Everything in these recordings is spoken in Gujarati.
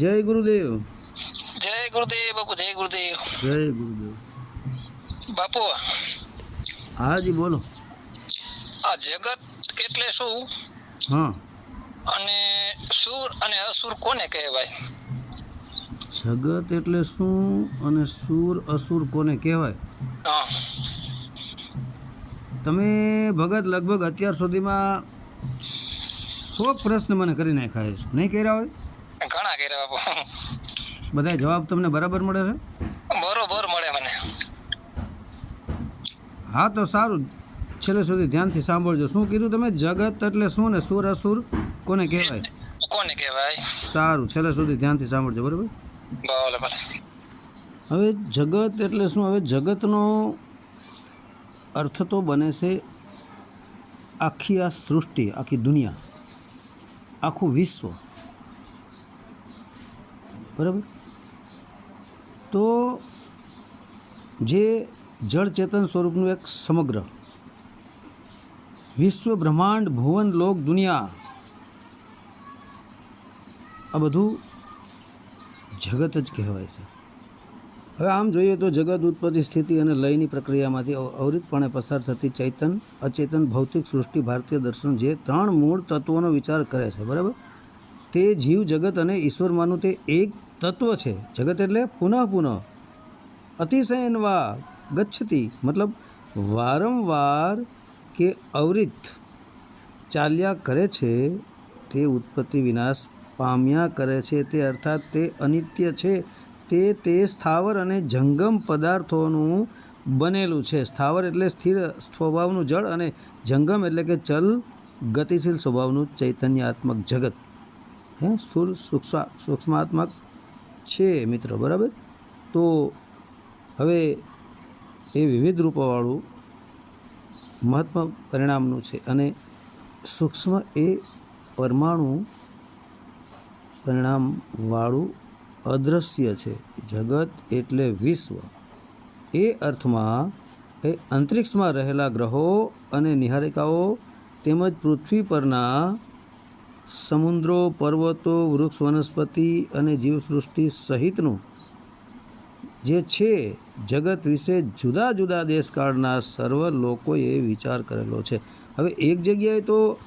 જય ગુરુદેવ. જય ગુરુદેવ બાપુ જય ગુરુદેવ. જય ગુરુદેવ. બાપુ. હાજી બોલો. આ જગત એટલે શું? હા. અને સુર અને અસુર કોને કહેવાય? જગત એટલે શું અને સુર અસુર કોને કહેવાય? તમે ભગત લગભગ અત્યાર સુધીમાં સો પ્રશ્ન મને કરી નાખ્યા છે. નહીં કર્યા હોય? ઘણા કર્યા બાપુ. બધા જવાબ તમને બરાબર મળે છે? બરોબર મળે મને. હા તો સારું. છેલ્લે સુધી ધ્યાનથી સાંભળજો. શું કીધું તમે? જગત એટલે શું ને સુર અસુર? કોને કહેવાય? કોને કહેવાય? સારું. છેલ્લે સુધી ધ્યાનથી સાંભળજો બરાબર? ભલે ભલે. હવે જગત એટલે શું? હવે જગતનો અર્થ તો બને છે આખી આ સૃષ્ટિ આખી દુનિયા આખું વિશ્વ. બરાબર? તો જે જળ ચેતન સ્વરૂપનું એક સમગ્ર વિશ્વ બ્રહ્માંડ ભુવન લોક દુનિયા, આ બધું જગત જ કહેવાય છે. હવે આમ જોઈએ તો જગત ઉત્પત્તિ સ્થિતિ અને લયની પ્રક્રિયામાંથી અવરિતપણે પસાર થતી ચૈતન, અચેતન, ભૌતિક સૃષ્ટિ, ભારતીય દર્શન જે ત્રણ મૂળ તત્વોનો વિચાર કરે છે, બરાબર? તે જીવ, જગત અને ઈશ્વરમાંનું તે એક તત્વ છે. જગત એટલે પુનઃ પુનઃ. અતિશયનવા ગચ્છતી, મતલબ વારંવાર કે અવરિત ચાલ્યા કરે છે, તે ઉત્પત્તિ વિનાશ પામ્યા કરે છે, તે અર્થાત તે અનિત્ય છે, તે તે સ્થાવર અને જંગમ પદાર્થોનું બનેલું છે. સ્થાવર એટલે સ્થિર સ્વભાવનું જળ અને જંગમ એટલે કે ચલ, ગતિશીલ સ્વભાવનું ચૈતન્યાત્મક જગત. હે સ્થૂળ સૂક્ષ્મ, સૂક્ષ્માત્મક છે મિત્રો, બરાબર? તો હવે એ વિવિધ રૂપોવાળું મહત્વ પરિણામનું છે અને સૂક્ષ્મ એ પરમાણુ પરિણામવાળું અદૃશ્ય છે. જગત એટલે વિશ્વ. એ અર્થમાં એ અંતરિક્ષમાં રહેલા ગ્રહો અને નિહારિકાઓ તેમજ પૃથ્વી પરના સમુદ્રો, પર્વતો, વૃક્ષ, વનસ્પતિ અને જીવસૃષ્ટિ સહિતનું જે છે, જગત વિશે જુદા જુદા દેશકાળના સર્વ લોકોએ વિચાર કરેલો છે. હવે એક જગ્યાએ તો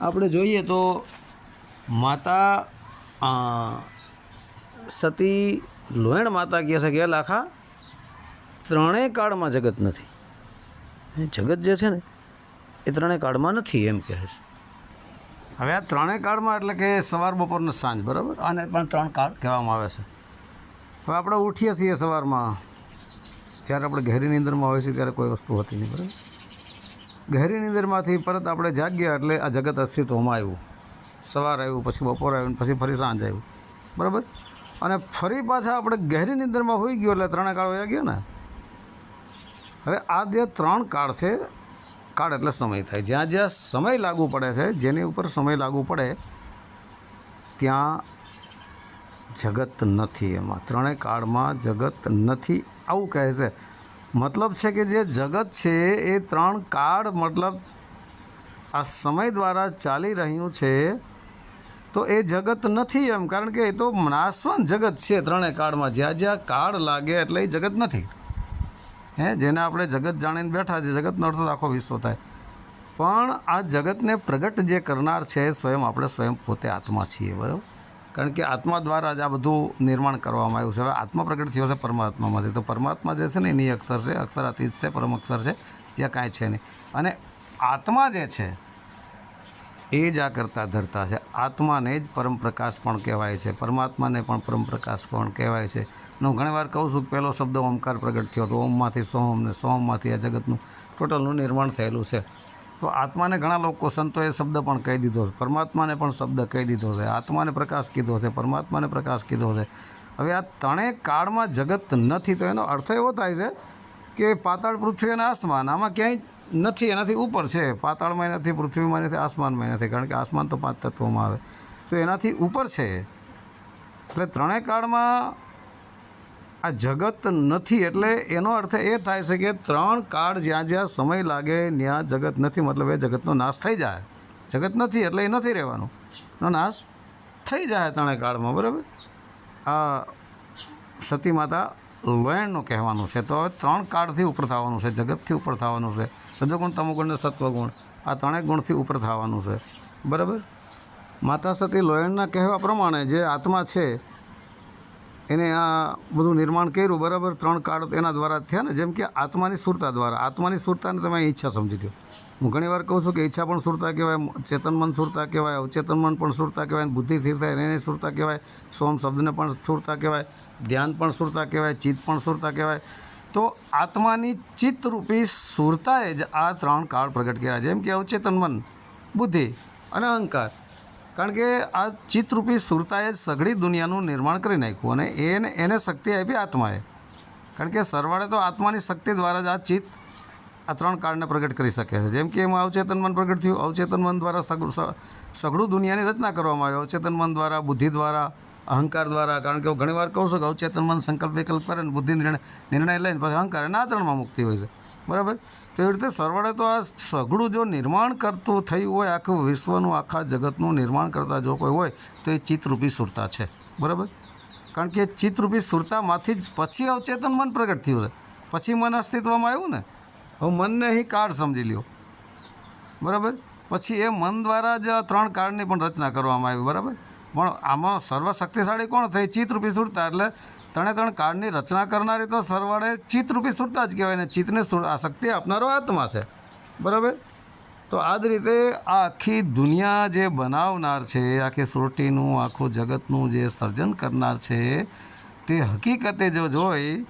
આપણે જોઈએ તો માતા સતી લોહેણ માતા કહે છે કે લાખા, ત્રણેય કાળમાં જગત નથી. જગત જે છે ને, એ ત્રણેય કાળમાં નથી એમ કહે છે. હવે આ ત્રણેય કાળમાં એટલે કે સવાર, બપોર ને સાંજ, બરાબર? આને પણ ત્રણ કાળ કહેવામાં આવે છે. હવે આપણે ઉઠીએ છીએ સવારમાં. જ્યારે આપણે ગહેરી નિંદરમાં હોય છે ત્યારે કોઈ વસ્તુ હોતી નહીં, બરાબર? ગહેરી નિંદરમાંથી પરત આપણે જાગ્યા એટલે આ જગત અસ્તિત્વમાં આવ્યું. સવાર આવ્યું, પછી બપોર આવ્યું, પછી ફરી સાંજ આવ્યું. બરાબર? અને ફરી પાછા આપણે ગહેરી નિંદરમાં હોઈ ગયો એટલે ત્રણે કાળ વયા ગયો ને. હવે આ જે ત્રણ કાળ છે કાળ એટલે સમય થાય. જ્યાં જ્યાં સમય લાગુ પડે છે, જેની ઉપર સમય લાગુ પડે, ત્યાં જગત નથી એમાં. ત્રણેય કાળમાં જગત નથી આવું કહે છે. મતલબ છે કે જે જગત છે, એ ત્રણ કાળ મતલબ આ સમય દ્વારા ચાલી રહ્યું છે, તો એ જગત નથી એમ. કારણ કે એ તો નાશવંત જગત છે ત્રણેય કાળમાં. જ્યાં જ્યાં કાળ લાગે એટલે એ જગત નથી. હે, જેને આપણે જગત જાણીને બેઠા છે જગતનો અર્થ આખો વિશ્વ થાય. પણ આ જગતને પ્રગટ જે કરનાર છે સ્વયં આપણે સ્વયં પોતે આત્મા છીએ, બરાબર? કારણ કે આત્મા દ્વારા જ આ બધું નિર્માણ કરવામાં આવ્યું છે. હવે આત્મા પ્રગટ થયો છે પરમાત્મામાંથી. તો પરમાત્મા જે છે ને, એની અક્ષર છે, અક્ષરાતીત છે, પરમ અક્ષર છે, ત્યાં કાંઈ છે નહીં. અને આત્મા જે છે એ જ આ કરતા ધરતા છે. આત્માને જ પરમ પ્રકાશ પણ કહેવાય છે. પરમાત્માને પણ પરમ પ્રકાશ પણ કહેવાય છે. હું ઘણીવાર કહું છું, પહેલો શબ્દ ઓમકાર પ્રગટ થયો હતો ઓમમાંથી સોમ ને સોમમાંથી આ જગતનું ટોટલનું નિર્માણ થયેલું છે. તો આત્માને ઘણા લોકો સંતોએ શબ્દ પણ કહી દીધો છે. પરમાત્માને પણ શબ્દ કહી દીધો છે. આત્માને પ્રકાશ કીધો છે. પરમાત્માને પ્રકાશ કીધો છે. હવે આ ત્રણેય કાળમાં જગત નથી, તો એનો અર્થ એવો થાય છે કે પાતાળ પૃથ્વી અને આસમાન, આમાં ક્યાંય નથી, એનાથી ઉપર છે. પાતાળમાં નથી પૃથ્વીમાં નથી આસમાનમાં નથી કારણ કે આસમાન તો પાંચ તત્વોમાં આવે. તો એનાથી ઉપર છે. એટલે ત્રણેય કાળમાં આ જગત નથી, એટલે એનો અર્થ એ થાય છે કે ત્રણ કાળ જ્યાં જ્યાં સમય લાગે, ત્યાં જગત નથી. મતલબ એ જગતનો નાશ થઈ જાય. જગત નથી, એટલે એ નથી રહેવાનું. નાશ થઈ જાય ત્રણેય કાળમાં, બરાબર? આ સતી માતા લોયણનું કહેવાનું છે. તો હવે ત્રણ કાળથી ઉપર થવાનું છે, જગતથી ઉપર થવાનું છે. રજોગુણ તમોગુણ અને સત્વગુણ. આ ત્રણેય ગુણથી ઉપર થવાનું છે. બરાબર? માતા સતી લોયણના કહેવા પ્રમાણે જે આત્મા છે, એને આ બધું નિર્માણ કર્યું, બરાબર? ત્રણ કાળ એના દ્વારા થયા ને, જેમ કે આત્માની સુરતા દ્વારા. આત્માની સુરતાને તમે ઈચ્છા સમજી લો હું ઘણી વાર કહું છું કે ઈચ્છા પણ સુરતા કહેવાય ચેતન મન સુરતા કહેવાય, અવચેતન મન પણ સુરતા કહેવાય બુદ્ધિ સ્થિર થાય એને સુરતા કહેવાય, સોમ શબ્દને પણ સુરતા કહેવાય, ધ્યાન પણ સુરતા કહેવાય, ચિત્ત પણ સુરતા કહેવાય તો આત્માની ચિત્તરૂપી સુરતાએ જ આ ત્રણ કાળ પ્રગટ કર્યા. જેમ કે અવચેતન મન, બુદ્ધિ અને અહંકાર. કારણ કે આ ચિત્તરૂપી સુરતાએ સઘળી દુનિયાનું નિર્માણ કરી નાખ્યું અને એને એને શક્તિ આપી આત્માએ. કારણ કે સરવાળે તો આત્માની શક્તિ દ્વારા જ આ ચિત્ત આ ત્રણ કાળને પ્રગટ કરી શકે છે. જેમ કે એમાં અવચેતન મન પ્રગટ થયું. અવચેતન મન દ્વારા સઘળું સઘળું દુનિયાની રચના કરવામાં આવી. અવચેતન મન દ્વારા, બુદ્ધિ દ્વારા અહંકાર દ્વારા, કારણ કે હું ઘણીવાર કહું છું કે અવચેતન મન સંકલ્પ વિકલ્પ કરે ને બુદ્ધિ નિર્ણય નિર્ણય લઈને પછી અહંકાર એના ત્રણમાં મુક્તિ હોય છે. બરાબર? તો એવી રીતે સરવાળે તો આ સઘળું જો નિર્માણ કરતું થયું હોય, આખું વિશ્વનું, આખા જગતનું નિર્માણ કરતા જો કોઈ હોય, તો એ ચિત્તરૂપી સુરતા છે. બરાબર? કારણ કે ચિત્તરૂપી સુરતામાંથી જ પછી અવચેતન મન પ્રગટ થયું છે. પછી મન અસ્તિત્વમાં આવ્યું ને? હવે મનને અહીં કાળ સમજી લ્યો. બરાબર? પછી એ મન દ્વારા જ ત્રણ કાળની પણ રચના કરવામાં આવી. બરાબર? પણ આમાં સર્વશક્તિશાળી કોણ થઈ? ચિત્તરૂપી સુરતા. એટલે ત્રણે ત્રણ કાળની રચના કરનારી તો સરવાળે ચિત્તરૂપી સુરતા જ કહેવાય ને ચિત્તને આ શક્તિ આપનારો આત્મા છે. બરાબર? તો આ જ રીતે આ આખી દુનિયા જે બનાવનાર છે, આખી સૃષ્ટિનું, આખું જગતનું જે સર્જન કરનાર છે, તે હકીકતે જો જોઈ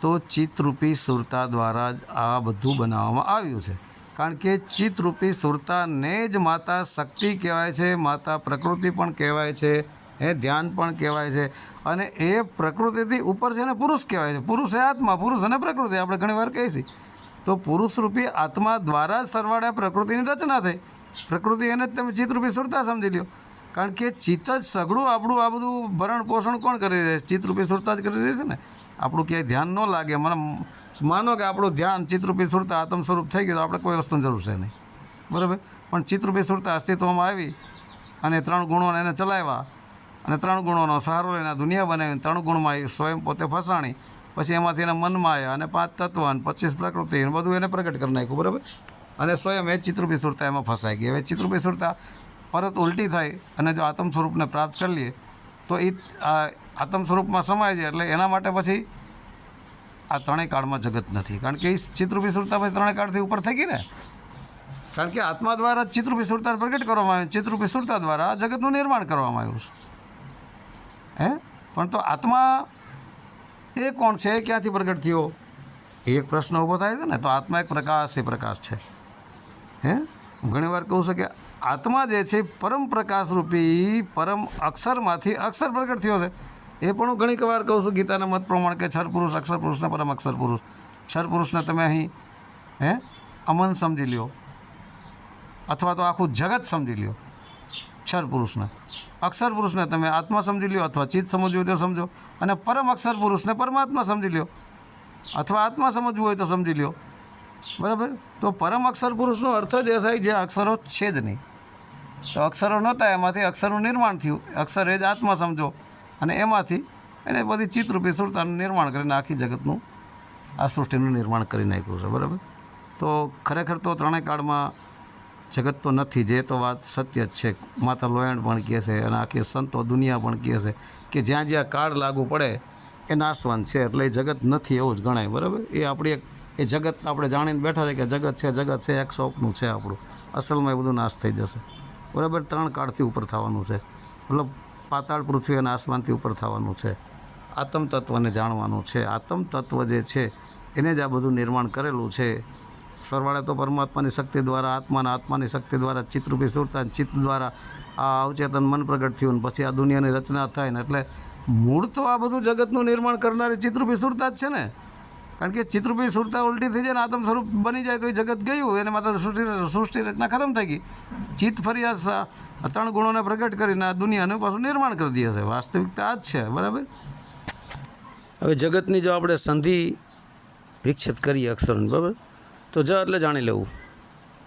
તો ચિત્તરૂપી સુરતા દ્વારા જ આ બધું બનાવવામાં આવ્યું છે. કારણ કે ચિત્તરૂપી સુરતાને જ માતા શક્તિ કહેવાય છે, માતા પ્રકૃતિ પણ કહેવાય છે એ ધ્યાન પણ કહેવાય છે. અને એ પ્રકૃતિથી ઉપર છે ને પુરુષ કહેવાય છે. પુરુષ એ આત્મા, પુરુષ અને પ્રકૃતિ, આપણે ઘણીવાર કહીએ છીએ તો પુરુષરૂપી આત્મા દ્વારા જ સરવાળે પ્રકૃતિની રચના થઈ. પ્રકૃતિ એને જ તમે ચિત્તરૂપી સુરતા સમજી લ્યો. કારણ કે ચિત્ત જ સઘળું આપણું આ બધું ભરણ પોષણ કોણ કરી રહે છે? ચિત્તરૂપી સુરતા જ કરી રહી છે ને? આપણું ક્યાંય ધ્યાન ન લાગે. મને માનો કે આપણું ધ્યાન ચિત્રરૂપી સુરતા આત્મ સ્વરૂપ થઈ ગયું તો આપણે કોઈ વસ્તુની જરૂર છે નહીં. બરાબર? પણ ચિત્રરૂપી સુરતા અસ્તિત્વમાં આવી અને ત્રણ ગુણોને એને ચલાવ્યા અને ત્રણ ગુણોનો સહારો લઈને દુનિયા બનાવીને ત્રણ ગુણમાં એ સ્વયં પોતે ફસાણી. પછી એમાંથી એના મનમાં આવ્યા અને પાંચ તત્વ અને પચીસ પ્રકૃતિ અને બધું એને પ્રગટ કરી નાખ્યું, બરાબર? અને સ્વયં એ ચિત્રરૂપી સુરતા એમાં ફસાઈ ગઈ. હવે ચિત્રરૂપી સુરતા પરત ઉલટી થાય અને જો આત્મ સ્વરૂપને પ્રાપ્ત કરી લઈએ તો એ આત્મ સ્વરૂપમાં સમાય છે એટલે એના માટે પછી આ ત્રણેય કાળમાં જગત નથી. કારણ કે એ ચિત્રરૂપી સુરતા પછી ત્રણેય કાળથી ઉપર થઈ ગઈ ને? કારણ કે આત્મા દ્વારા ચિત્રરૂપી સુરતાને પ્રગટ કરવામાં આવ્યું. ચિત્રરૂપી સુરતા દ્વારા જગતનું નિર્માણ કરવામાં આવ્યું છે. હે? પણ તો આત્મા એ કોણ છે? ક્યાંથી પ્રગટ થયો? એ એક પ્રશ્ન ઊભો થાય છે ને, તો આત્મા એક પ્રકાશ, એ પ્રકાશ છે. હે? હું ઘણી વાર કહું છું કે આત્મા જે છે પરમ પ્રકાશરૂપી, પરમ અક્ષરમાંથી અક્ષર પ્રગટ થયો છે. એ પણ હું ઘણી વાર કહું છું, ગીતાના મત પ્રમાણે કે છર પુરુષ, અક્ષર પુરુષને પરમ અક્ષર પુરુષ. છર પુરુષને તમે અહીં, હે, અમન સમજી લ્યો. અથવા તો આખું જગત સમજી લ્યો. અક્ષર પુરુષને. અક્ષર પુરુષને તમે આત્મા સમજી લ્યો અથવા ચિત્ત સમજવું હોય તો સમજો. અને પરમ અક્ષર પુરુષને પરમાત્મા સમજી લ્યો. અથવા આત્મા સમજવું હોય તો સમજી લ્યો. બરાબર? તો પરમ અક્ષર પુરુષનો અર્થ જ એ થાય જે અક્ષરો છે જ નહીં. તો અક્ષરો નહોતા, એમાંથી અક્ષરનું નિર્માણ થયું. અક્ષર એ જ આત્મા સમજો. અને એમાંથી એને બધી ચિત્રરૂપી સુરતાનું નિર્માણ કરીને આખી જગતનું આ સૃષ્ટિનું નિર્માણ કરી નાખ્યું છે, બરાબર? તો ખરેખર તો ત્રણેય કાળમાં જગત તો નથી, જે તો વાત સત્ય જ છે. માતા લોયણ પણ કહે છે અને આખી સંતો દુનિયા પણ કહે છે કે જ્યાં જ્યાં કાળ લાગુ પડે એ નાશવાન છે, એટલે એ જગત નથી એવું જ ગણાય, બરાબર? એ આપણી એક, એ જગત આપણે જાણીને બેઠા છે કે જગત છે જગત છે, એક સ્વપ્નું છે આપણું. અસલમાં એ બધું નાશ થઈ જશે. બરાબર? ત્રણ કાળથી ઉપર થવાનું છે. મતલબ પાતાળ પૃથ્વી અને આસમાનથી ઉપર થવાનું છે. આતમ તત્વને જાણવાનું છે. આતમ તત્વ જે છે, એને જ આ બધું નિર્માણ કરેલું છે. સરવાળે તો પરમાત્માની શક્તિ દ્વારા, આત્માના આત્માની શક્તિ દ્વારા, ચિત્તરૂપી સુરતા ચિત્ત દ્વારા આ અવચેતન મન પ્રગટ થયું ને પછી આ દુનિયાની રચના થાય ને એટલે મૂળ તો આ બધું જગતનું નિર્માણ કરનારી ચિત્રરૂપી સુરતા જ છે ને? કારણ કે ચિત્રરૂપી સુરતા ઉલટી થઈ જાય ને આત્મ સ્વરૂપ બની જાય તો એ જગત ગયું. એને માત્ર સૃષ્ટિ સૃષ્ટિ રચના ખતમ થઈ ગઈ. ચિત્ત ફરી આ ત્રણ ગુણોને પ્રગટ કરીને આ દુનિયાનું પાછું નિર્માણ કરી દે છે. વાસ્તવિકતા આ જ છે. બરાબર? હવે જગતની જો આપણે સંધિ વિક્ષેપ કરીએ અક્ષરને, બરાબર? તો જ એટલે જાણી લેવું.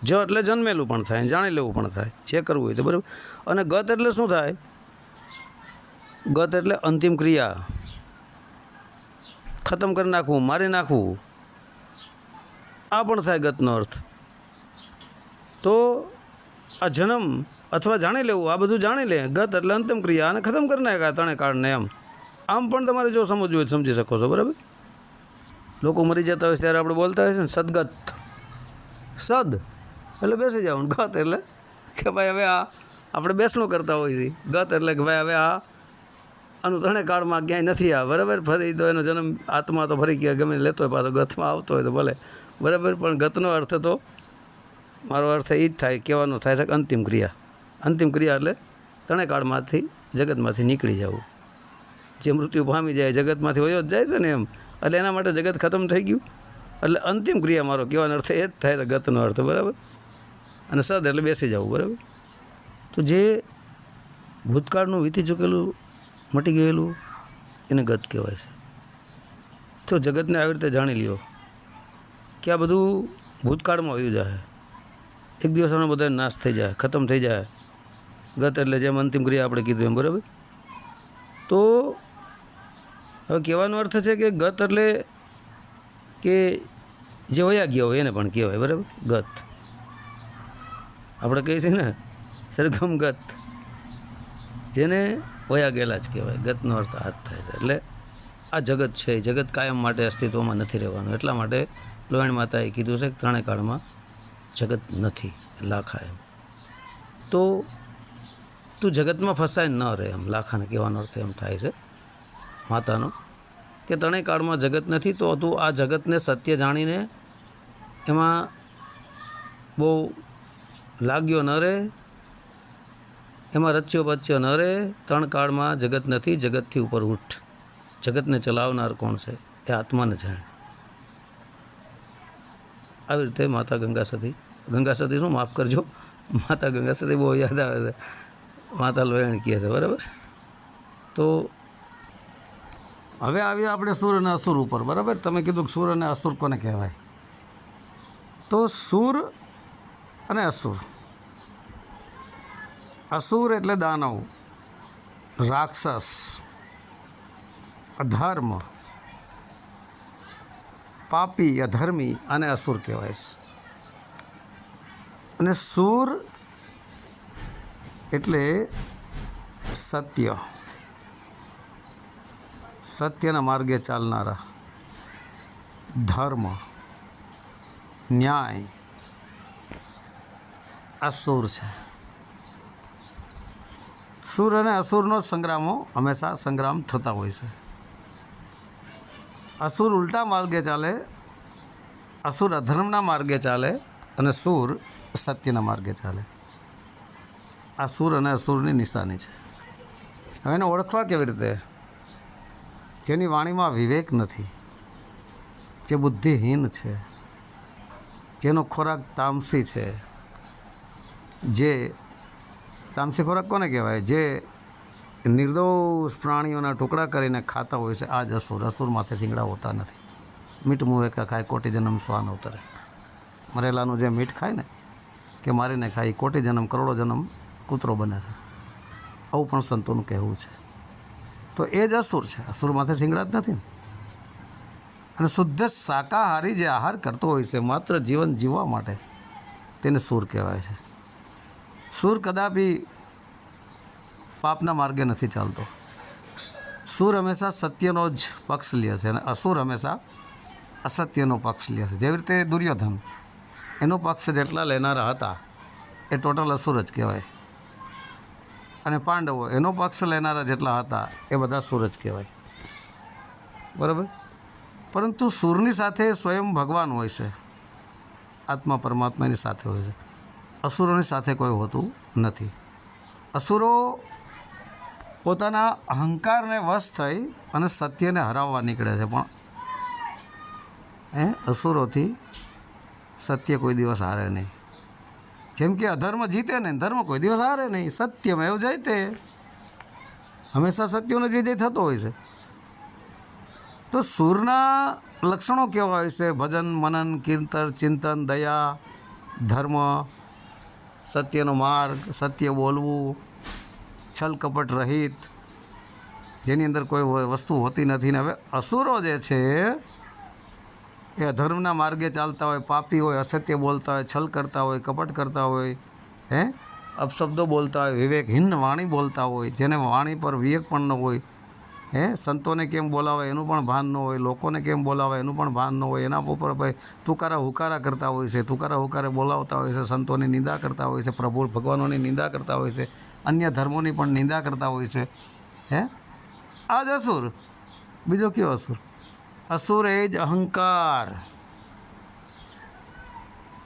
જ એટલે જન્મેલું પણ થાય, જાણી લેવું પણ થાય. જે કરવું હોય તો, બરાબર? અને ગત એટલે શું થાય? ગત એટલે અંતિમ ક્રિયા. ખતમ કરી નાખવું, મારી નાખવું. આ પણ થાય ગતનો અર્થ. તો આ જન્મ અથવા જાણી લેવું, આ બધું જાણી લે. ગત એટલે અંતિમ ક્રિયા અને ખતમ કરી નાખ્યા ત્રણે કાળને એમ. આમ પણ તમારે જો સમજવું હોય સમજી શકો છો, બરાબર? લોકો મરી જતા હોય ત્યારે આપણે બોલતા હોય છે ને, સદગત. સદ. એટલે બેસી જવાનું ગત એટલે કે ભાઈ હવે આ આપણે બેસણું કરતા હોઈએ છીએ. ગત એટલે કે ભાઈ હવે આ આનું ત્રણેય કાળમાં ક્યાંય નથી આ, બરાબર? ફરી તો એનો જન્મ આત્મા તો ફરી ગયા ગમે લેતો હોય, પાછો ગતમાં આવતો હોય તો ભલે. બરાબર? પણ ગતનો અર્થ તો મારો અર્થ એ જ થાય, કહેવાનો થાય છે અંતિમ ક્રિયા. અંતિમ ક્રિયા એટલે ત્રણેય કાળમાંથી જગતમાંથી નીકળી જવું. જે મૃત્યુ પામી જાય જગતમાંથી વયો જ જાય છે ને એમ. એટલે એના માટે જગત ખતમ થઈ ગયું. એટલે અંતિમ ક્રિયા મારો, કહેવાનો અર્થ એ જ થાય છે ગતનો અર્થ, બરાબર? અને સદ એટલે બેસી જવું, બરાબર? તો જે ભૂતકાળનું વીતી ચૂકેલું મટી ગયેલું, એને ગત કહેવાય છે. તો જગતને આવી રીતે જાણી લ્યો કે આ બધું ભૂતકાળમાં વયું જાય. એક દિવસ આપણે બધા નાશ થઈ જાય, ખતમ થઈ જાય. ગત એટલે જેમ અંતિમ ક્રિયા આપણે કીધું એમ, બરાબર? તો હવે કહેવાનો અર્થ છે કે ગત એટલે કે જે વયા ગયા હોય એને પણ કહેવાય, બરાબર? ગત. આપણે કહીએ છીએ ને, સરગમ ગત. જેને વયા ગયેલા જ કહેવાય. ગતનો અર્થ આ થાય છે. એટલે આ જગત છે જગત કાયમ માટે અસ્તિત્વમાં નથી રહેવાનું. એટલા માટે લોહાણી માતાએ કીધું છે કે ત્રણેય કાળમાં જગત નથી. લાખા એમ. તો તું જગતમાં ફસાય ન રહે એમ. લાખાને કહેવાનો અર્થ એમ થાય છે માતાનો કે ત્રણેય કાળમાં જગત નથી તો તું આ જગતને સત્ય જાણીને એમાં બહુ લાગ્યો ન રહે એમાં રચ્યો બચ્યો ન રહે, ત્રણ કાળમાં જગત નથી, જગતથી ઉપર ઉઠ. જગતને ચલાવનાર કોણ છે? એ આત્માને જાણે. આવી રીતે માતા ગંગા સતી ગંગા સતી શું? માફ કરજો. માતા ગંગા સતી બહુ યાદ આવે છે. માતા લોયણ કહે છે, બરાબર? તો હવે આવીએ આપણે સુર અને અસુર ઉપર, બરાબર? તમે કીધું કે સુર અને અસુર કોને કહેવાય? તો સુર અને અસુર. અસુર એટલે દાનવ, રાક્ષસ, અધર્મ, પાપી, અધર્મી અને અસુર કહેવાય છે. અને સુર એટલે સત્ય. સત્યના માર્ગે ચાલનારા. ધર્મ, ન્યાય આ સુર છે. સુર અને અસુરનો સંગ્રામો હંમેશા સંગ્રામ થતા હોય છે. અસુર ઉલટા માર્ગે ચાલે, અસુર અધર્મના માર્ગે ચાલે અને સુર સત્યના માર્ગે ચાલે. આ સુર અને અસુરની નિશાની છે. હવે એને ઓળખવા કેવી રીતે? જેની વાણીમાં વિવેક નથી, જે બુદ્ધિહીન છે, જેનો ખોરાક તામસી છે, જે તામસી ખોરાક કોને કહેવાય? જે નિર્દોષ પ્રાણીઓના ટુકડા કરીને ખાતા હોય છે, આ જ અસુર. અસુર માથે શીંગડા હોતા નથી. મીઠ મુએ કા ખાય, કોટી જન્મ સ્વાન અવતરે મરેલાનું જે મીઠ ખાય ને, કે મારીને ખાય કોટી જન્મ, કરોડો જન્મ કૂતરો બને છે. આવું પણ સંતોનું કહેવું છે. તો એ જ અસુર છે. અસુર માથે શીંગડા જ નથી અને શુદ્ધ શાકાહારી જે આહાર કરતો હોય છે, માત્ર જીવન જીવવા માટે તેને સૂર કહેવાય છે. સૂર કદાપી પાપના માર્ગે નથી ચાલતો. સૂર હંમેશા સત્યનો જ પક્ષ લે છે અને અસુર હંમેશા અસત્યનો પક્ષ લે છે. જેવી રીતે દુર્યોધન, એનો પક્ષ જેટલા લેનારા હતા, એ ટોટલ અસુર જ કહેવાય. અને પાંડવો, એનો પક્ષ લેનારા જેટલા હતા, એ બધા સુર જ કહેવાય. બરાબર? પરંતુ સૂરની સાથે સ્વયં ભગવાન હોય છે. આત્મા પરમાત્માની સાથે હોય છે. અસુરોની સાથે કોઈ હોતું નથી. અસુરો પોતાના અહંકારને વશ થઈ અને સત્યને હરાવવા નીકળે છે. પણ એ અસુરોથી સત્ય કોઈ દિવસ હારે નહીં. જેમ કે અધર્મ જીતે નહીં, ધર્મ કોઈ દિવસ હારે નહીં, સત્યમાં એવું જાય તે. હંમેશા સત્યનો જે થતો હોય છે. તો સૂરના લક્ષણો કેવા હોય છે? ભજન, મનન, કીર્તન, ચિંતન, દયા, ધર્મ સત્યનો માર્ગ, સત્ય બોલવું, છલ કપટ રહિત, જેની અંદર કોઈ વસ્તુ હોતી નથી. ને હવે અસુરો જે છે, એ અધર્મના માર્ગે ચાલતા હોય, પાપી હોય, અસત્ય બોલતા હોય, છલ કરતા હોય, કપટ કરતા હોય, હે? અપશબ્દો બોલતા હોય, વિવેકહીન વાણી બોલતા હોય, જેને વાણી પર વિવેક પણ ન હોય હે? સંતોને કેમ બોલાવે એનું પણ ભાન ન હોય, લોકોને કેમ બોલાવે એનું પણ ભાન ન હોય, એના ઉપર ભાઈ તુકારા હુકારા કરતા હોય છે, તુકારા હુકારે બોલાવતા હોય છે, સંતોની નિંદા કરતા હોય છે, પ્રભુ ભગવાનોની નિંદા કરતા હોય છે, અન્ય ધર્મોની પણ નિંદા કરતા હોય છે. હે? આ જ અસુર. બીજો કયો અસુર? અસુર એ જ અહંકાર.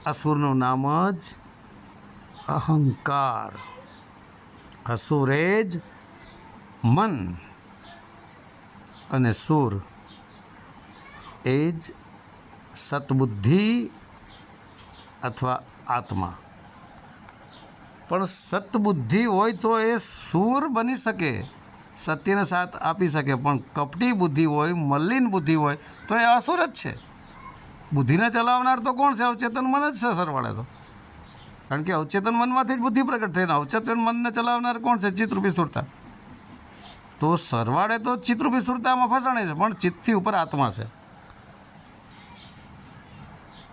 અસુરનું નામ જ અહંકાર. અસુર એ જ મન. અને સુર એ જ સતબુદ્ધિ અથવા આત્મા. પણ સતબુદ્ધિ હોય તો એ સુર બની શકે, સત્યને સાથ આપી શકે, પણ કપટી બુદ્ધિ હોય, મલિન બુદ્ધિ હોય, તો એ અસુર જ છે. બુદ્ધિને ચલાવનાર તો કોણ છે? અવચેતન મન જ છે સરવાળે તો. કારણ કે અવચેતન મનમાંથી જ બુદ્ધિ પ્રગટ થઈને અવચેતન મનને ચલાવનાર કોણ છે? ચિત્રરૂપી સુરતા તો સરવાળે તો ચિત્રરૂપી સુરતામાં ફસાણે છે, પણ ચિત્તથી ઉપર આત્મા છે.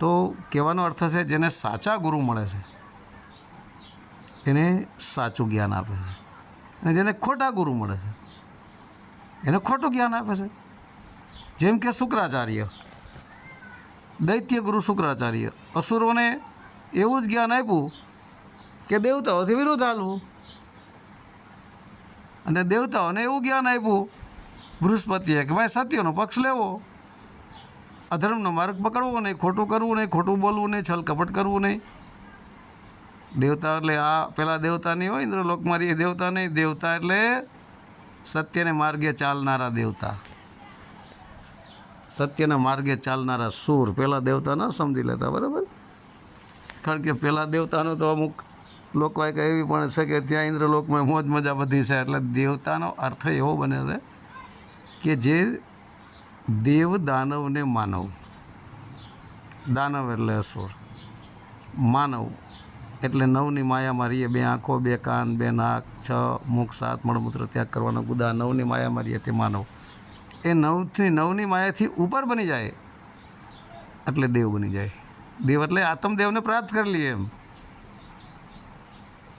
તો કહેવાનો અર્થ છે, જેને સાચા ગુરુ મળે છે, એને સાચું જ્ઞાન આપે છે. અને જેને ખોટા ગુરુ મળે છે, એને ખોટું જ્ઞાન આપે છે. જેમ કે શુક્રાચાર્ય, દૈત્ય ગુરુ શુક્રાચાર્ય, અસુરોને એવું જ જ્ઞાન આપ્યું કે દેવતાઓથી વિરુદ્ધ હાલવું. અને દેવતાઓને એવું જ્ઞાન આપ્યું, બૃહસ્પતિએ કે, ભાઈ સત્યનો પક્ષ લેવો. અધર્મનો માર્ગ પકડવો નહીં, ખોટું કરવું નહીં, ખોટું બોલવું નહીં છલ કપટ કરવું નહીં. દેવતા એટલે આ પેલા દેવતા નહીં હોય, ઇન્દ્રલોકમાં એ દેવતા નહીં. દેવતા એટલે સત્યને માર્ગે ચાલનારા દેવતા. સત્યના માર્ગે ચાલનારા સૂર પેલા દેવતા ન સમજી લેતા, બરાબર? કારણ કે પેલા દેવતાનો તો અમુક લોકવાયકા એવી પણ છે કે ત્યાં ઇન્દ્રલોકમાં મોજ મજા બધી છે. એટલે દેવતાનો અર્થ એવો બને છે કે જે દેવ દાનવને માનવ. દાનવ એટલે અસુર. માનવ. એટલે નવની માયામાં રહીએ. બે આંખો, બે કાન, બે નાક, છ, મુખ, સાત, મળમૂત્ર ત્યાગ કરવાનો ગુદા. નવની માયામાં રહીએ તે માનવ. એ નવથી નવની માયાથી ઉપર બની જાય. એટલે દેવ બની જાય. દેવ એટલે આત્મદેવને પ્રાપ્ત કરી લઈએ એમ.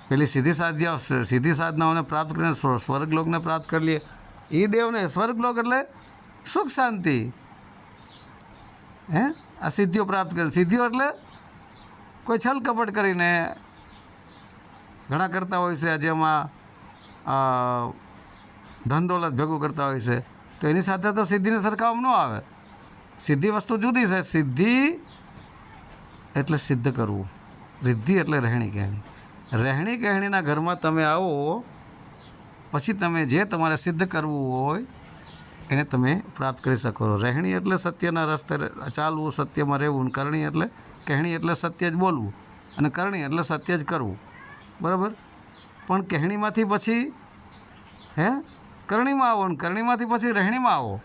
પેલી સીધી સાધ્યા સીધી સાધનાઓને પ્રાપ્ત કરીને સ્વ- સ્વર્ગલોકને પ્રાપ્ત કરી લઈએ એ દેવને સ્વર્ગલોક એટલે સુખ શાંતિ. હે? આ સિદ્ધિઓ પ્રાપ્ત કરી. સિદ્ધિઓ એટલે કોઈ છલ કપટ કરીને ઘણા કરતા હોય છે. જેમાં ધન દોલત ભેગું કરતા હોય છે. તો એની સાથે તો સિદ્ધિને સરખાવવામાં ન આવે. સિદ્ધિ વસ્તુ જુદી છે. સિદ્ધિ એટલે સિદ્ધ કરવું. રિદ્ધિ એટલે રહેણી કહેણી. રહેણી કહેણીના ઘરમાં તમે આવો, પછી તમે જે તમારે સિદ્ધ કરવું હોય, એને તમે પ્રાપ્ત કરી શકો. છો રહેણી એટલે સત્યના રસ્તે ચાલવું, સત્યમાં રહેવું કરણી એટલે કહેણી એટલે સત્ય જ બોલવું અને કરણી એટલે સત્ય જ કરવું. બરાબર? પણ કહેણીમાંથી પછી, હે? કરણીમાં આવો ને કરણીમાંથી પછી રહેણીમાં આવો.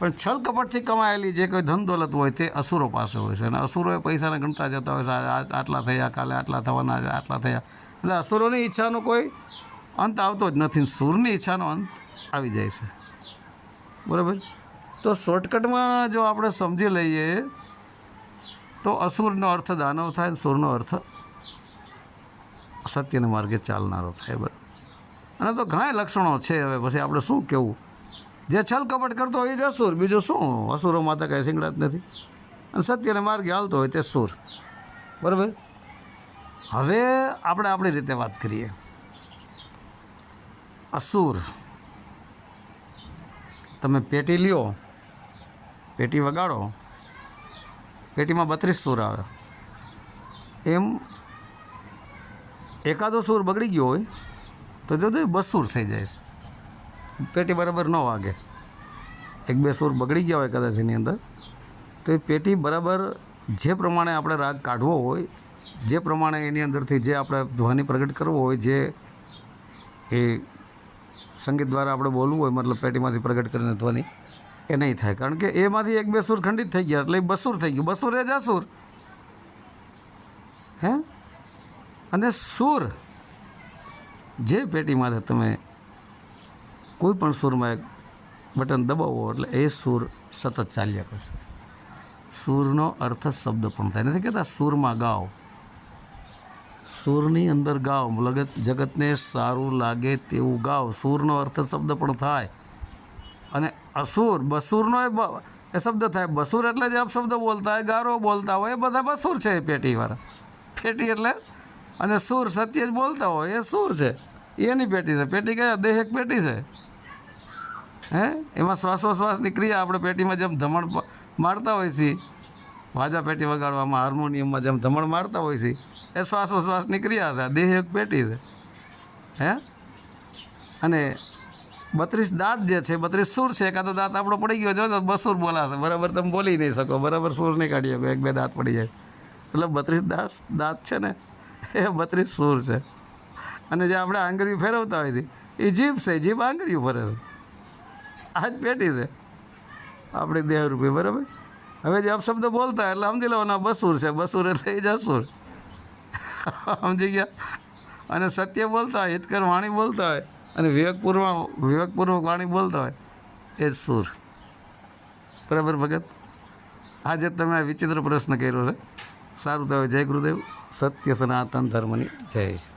પણ છલ કપટથી કમાયેલી જે કોઈ ધન દોલત હોય તે અસુરો પાસે હોય છે. અને અસુરોએ પૈસાને ગણતા જતા હોય છે. આટલા થયા, કાલે આટલા થવાના આટલા થયા. એટલે અસુરોની ઈચ્છાનો કોઈ અંત આવતો જ નથી. સૂરની ઈચ્છાનો અંત આવી જાય છે. બરાબર? તો શોર્ટકટમાં જો આપણે સમજી લઈએ, તો અસુરનો અર્થ દાનવ થાય ને સૂરનો અર્થ સત્યના માર્ગે ચાલનારો થાય. બરાબર? અને તો ઘણા લક્ષણો છે. હવે પછી આપણે શું કહેવું જે છલ કપટ કરતો હોય એ અસુર. બીજું શું? અસુરોમાં તો કાંઈ સિંગડાત નથી. અને સત્યને માર્ગે હાલતો હોય તે સુર. બરાબર? હવે આપણે આપણી રીતે વાત કરીએ. અસુર. તમે પેટી લ્યો, પેટી વગાડો, પેટીમાં બત્રીસ સૂર આવે. એમ એકાદો સૂર બગડી ગયો હોય તો જો બસૂર થઈ જાય પેટી બરાબર ન વાગે. એક બે સૂર બગડી ગયા હોય કદાચ એની અંદર. તો એ પેટી બરાબર જે પ્રમાણે આપણે રાગ કાઢવો હોય, જે પ્રમાણે એની અંદરથી જે આપણે ધ્વનિ પ્રગટ કરવો હોય, જે એ સંગીત દ્વારા આપણે બોલવું હોય, મતલબ પેટીમાંથી પ્રગટ કરીને ધ્વનિ, એ નહીં થાય. કારણ કે એમાંથી એક બે સૂર ખંડિત થઈ ગયા, એટલે એ બસુર થઈ ગયું. બસુર એ જ અસુર હે? અને સૂર જે પેટીમાંથી તમે કોઈ પણ સૂરમાં એક બટન દબાવો એટલે એ સૂર સતત ચાલ્યા કરશે. સૂરનો અર્થ શબ્દ પણ થાય. નથી કહેતા સૂરમાં ગાઓ. સૂરની અંદર ગાઓ. લગત જગતને સારું લાગે તેવું ગાઓ. સૂરનો અર્થ શબ્દ પણ થાય. અને અસુર, બસુરનો એ એ શબ્દ થાય. બસુર એટલે જે અપશબ્દ બોલતા હોય, ગારો બોલતા હોય, એ બધા બસુર છે એ પેટીવાળા. પેટી એટલે અને સુર સત્ય જ બોલતા હોય, એ સુર છે. એની પેટી છે. પેટી કયા? દેહ એક પેટી છે. હે? એમાં શ્વાસોશ્વાસની ક્રિયા આપણે પેટીમાં જેમ ધમણ મારતા હોય છીએ, વાજા પેટી વગાડવામાં હાર્મોનિયમમાં જેમ ધમણ મારતા હોય છે એ શ્વાસોશ્વાસ ક્રિયા છે દેહ એક પેટી છે. હે? અને બત્રીસ દાંત જે છે, બત્રીસ સૂર છે, એકાદો દાંત આપણો પડી ગયો, જો તો બસુર બોલાશે બરાબર તમે બોલી નહીં શકો, બરાબર સૂર નહીં કાઢી શકો, એક બે દાંત પડી જાય. એટલે બત્રીસ દાંત દાંત છે ને, એ બત્રીસ સૂર છે. અને જે આપણે આંગળીઓ ફેરવતા હોય છે, એ જીભ છે, જીભ આંગળીઓ ફેરવે છે. આ જ પેટી છે. આપણી દેહરૂપી બરાબર? હવે જે અપશબ્દ બોલતા એટલે સમજી લેવાના બસુર છે. બસુર એટલે એ જ અસુર. સમજી ગયા? અને સત્ય બોલતા હોય, હિતકર વાણી બોલતા હોય, અને વિવેકપૂર્વક વિવેકપૂર્વક વાણી બોલતા હોય, એ જ સુર. બરાબર, ભગત? આજે તમે આ વિચિત્ર પ્રશ્ન કર્યો છે. સારું તો જય ગુરુદેવ. સત્ય સનાતન ધર્મની જય.